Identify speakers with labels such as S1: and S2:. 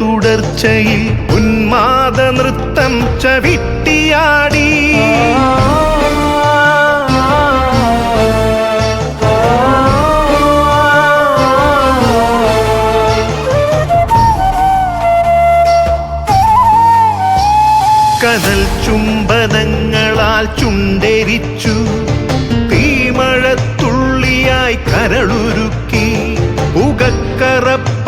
S1: തുടർച്ചയിൽ ഉന്മാദ നൃത്തം ചവിട്ടിയാടി. കനൽ ചുംബനങ്ങളാൽ ചുണ്ടരിച്ചു തീമഴത്തുള്ളിയായി പുകക്കറ